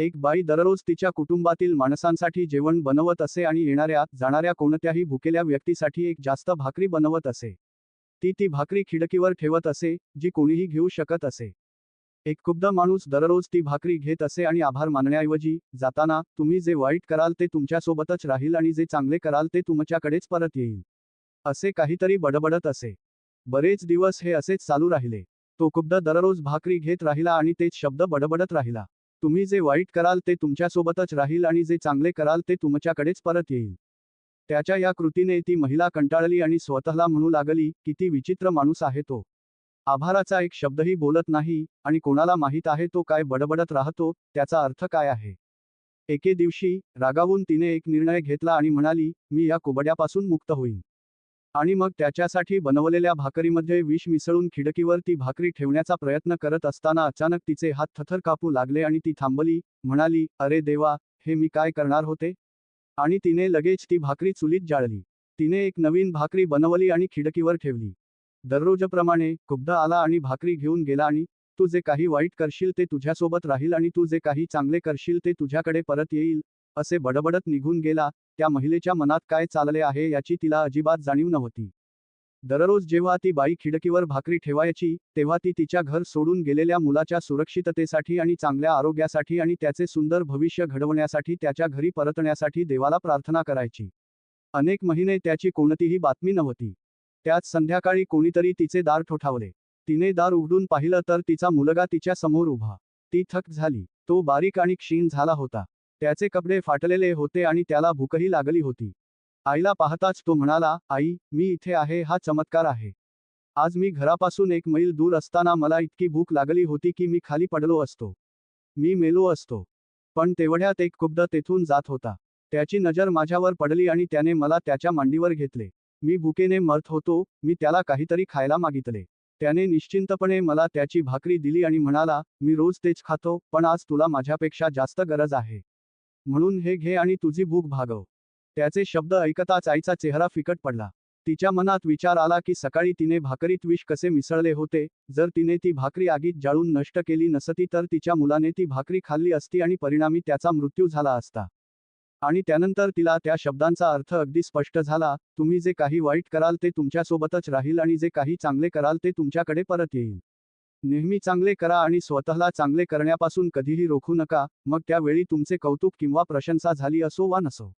एक बाई दररोज तिच्या कुटुंबातील माणसांसाठी जेवण बनवत असे आणि येणाऱ्या जाणाऱ्या कोणत्याही भुकेल्या व्यक्तीसाठी एक जास्त भाकरी बनवत असे. ती ती भाकरी खिडकीवर ठेवत असे जी कोणीही घेऊ शकत असे. एक कुब्द माणूस दररोज ती भाकरी घेत असे आणि आभार मानण्याऐवजी जाताना तुम्ही जे वाईट कराल ते तुमच्यासोबतच राहील आणि जे चांगले कराल ते तुमच्याकडेच परत येईल. असे काहीतरी बडबडत असे. बरेच दिवस हे असेच चालू राहिले. तो कुब्द दररोज भाकरी घेत राहिला आणि तेच शब्द बडबडत राहिला. तुम्ही जे वाईट कराल ते तुमच्यासोबतच राहील आणि जे चांगले कराल ते तुमच्याकडेच परत येईल. त्याच्या या कृतीने ती महिला कंटाळली आणि स्वतःला म्हणू लागली किती विचित्र माणूस आहे तो. आभाराचा एक शब्दही बोलत नाही आणि कोणाला माहीत आहे तो काय बडबडत राहतो त्याचा अर्थ काय आहे? एके दिवशी रागावून तिने एक निर्णय घेतला आणि म्हणाली मी या कुबड्यापासून मुक्त होईन. आणि मग त्याच्यासाठी बनवलेल्या भाकरीमध्ये विष मिसळून खिडकीवर ती भाकरी ठेवण्याचा प्रयत्न करत असताना अचानक तिचे हात थथर कापू लागले आणि ती थांबली म्हणाली अरे देवा हे मी काय करणार होते? आणि तिने लगेच ती भाकरी चुलीत जाळली. तिने एक नवीन भाकरी बनवली आणि खिडकीवर ठेवली. दररोजप्रमाणे कुब्ध आला आणि भाकरी घेऊन गेला आणि तू जे काही वाईट करशील ते तुझ्यासोबत राहील आणि तू जे काही चांगले करशील ते तुझ्याकडे परत येईल असे बडबडत निघून गेला त्या महिलेच्या मनात काय चालले आहे याची तिला अजिबात जाणीव नव्हती. दररोज जेव्हा ती बाई खिडकीवर भाकरी ठेवायची तेव्हा ती तिच्या घर सोडून गेलेल्या मुलाच्या सुरक्षिततेसाठी आणि चांगल्या आरोग्यासाठी आणि त्याचे सुंदर भविष्य घडवण्यासाठी त्याच्या घरी परतण्यासाठी देवाला प्रार्थना करायची. अनेक महिने त्याची कोणतीही बातमी नव्हती. त्यात संध्याकाळी कोणीतरी तिचे दार ठोठावले. तिने दार उघडून पाहिलं तर तिचा मुलगा तिच्या समोर उभा. ती थक झाली. तो बारीक आणि क्षीण झाला होता. त्याचे कपडे फाटलेले होते आणि त्याला भूकही लागली होती. आईला पाहताच तो म्हणाला आई मी इथे आहे हा चमत्कार आहे. आज मी घरापासून एक मैल दूर असताना मला इतकी भूक लागली होती की मी खाली पडलो असतो. मी मेलो असतो. पण तेवढ्यात एक कुब्द तेथून जात होता. त्याची नजर माझ्यावर पडली आणि त्याने मला त्याच्या मांडीवर घेतले. मी भुकेने मरत होतो मी त्याला काहीतरी खायला मागितले. त्याने निश्चिंतपणे मला त्याची भाकरी दिली आणि म्हणाला मी रोज तेच खातो पण आज तुला माझ्यापेक्षा जास्त गरज आहे. म्हणून हे घे आणि तुझी भूक भागव. त्याचे शब्द ऐकताच आईचा चेहरा फिकट पडला. तिच्या मनात विचार आला की सकाळी तिने भाकरीत विष कसे मिसळले होते जर तिने ती भाकरी आगीत जाळून नष्ट केली नसती तर तिच्या मुलाने ती भाकरी खाल्ली असती आणि परिणामी त्याचा मृत्यू झाला असता. आणि त्यानंतर तिला त्या शब्दांचा अर्थ अगदी स्पष्ट झाला तुम्ही जे काही वाईट कराल ते तुमच्यासोबतच राहील आणि जे काही चांगले कराल ते तुमच्याकडे परत येईल. नेहमी चांगले करा आणि स्वतःला चांगले करण्यापासून कधीही रोखू नका मग त्यावेळी तुमचे कौतुक किंवा प्रशंसा झाली असो वा नसो.